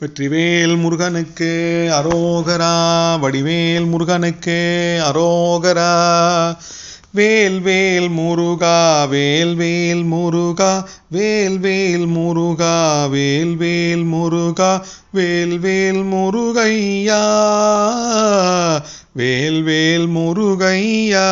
வெற்றிவேல் முருகனுக்கு அரோகரா வடிவேல் முருகனுக்கு அரோகரா. வேல் வேல் முருகா வேல் வேல் முருகா வேல் வேல் முருகா வேல் வேல் முருகா வேல் வேல் முருகையா. வேல் வேல் முருகையா.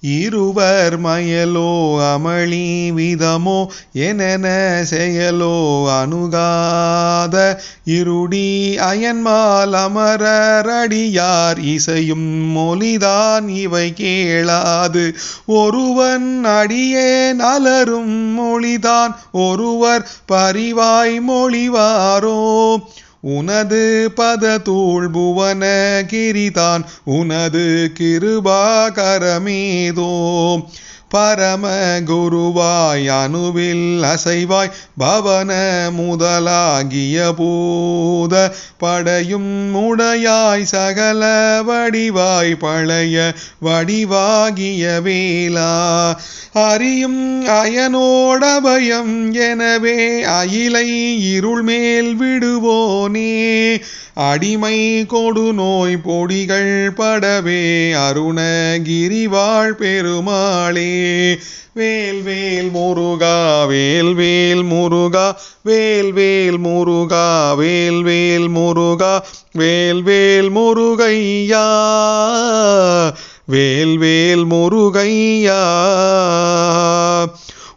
இருவர் மயலோ அமளி விதமோ எனன செயலோ அணுகாத இருடி அயன்மால் அமரரடியார் இசையும் மொழிதான் இவை கேளாது. ஒருவன் அடியே நலரும் மொழிதான் ஒருவர் பரிவாய் மொழிவாரோ. உனது பததூள் புவன கிரிதான் உனது கிருபாகரமீதோ. பரம குருவாய் அணுவில் அசைவாய் பவன முதலாகிய பூத படையும் உடையாய் சகல வடிவாய் பழைய வடிவாகிய வேலா. அறியும் அயனோடபயம் எனவே அயிலை இருள் மேல் விடுவோனே. அடிமை கொடு நோய் பொடிகள் படவே அருணகிரிவாழ் பெருமாளே. வேல் வேல் முருகா வேல் வேல் முருகா வேல் வேல் முருகா வேல் வேல் முருகா வேல் வேல் முருகையா வேல் வேல் முருகையா.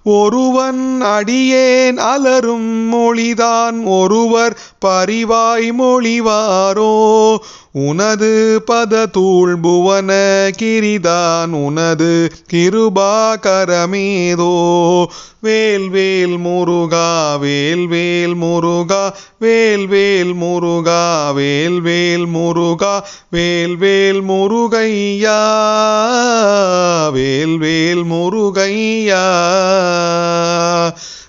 ஒருவன் அடியேன் அலரும் மொழிதான் ஒருவர் பரிவாய் மொழிவாரோ உனது பததூள் புவன கிரிதான் உனது கிருபாகரமேதோ. வேல் வேல் முருகா வேல் வேல் முருகா வேல் வேல் முருகா வேல் வேல் முருகா வேல் வேல் முருகையா வேல் வேல் முருகையா.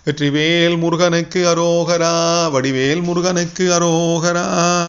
வெற்றிவேல் முருகனுக்கு அரோகரா வடிவேல் முருகனுக்கு அரோகரா.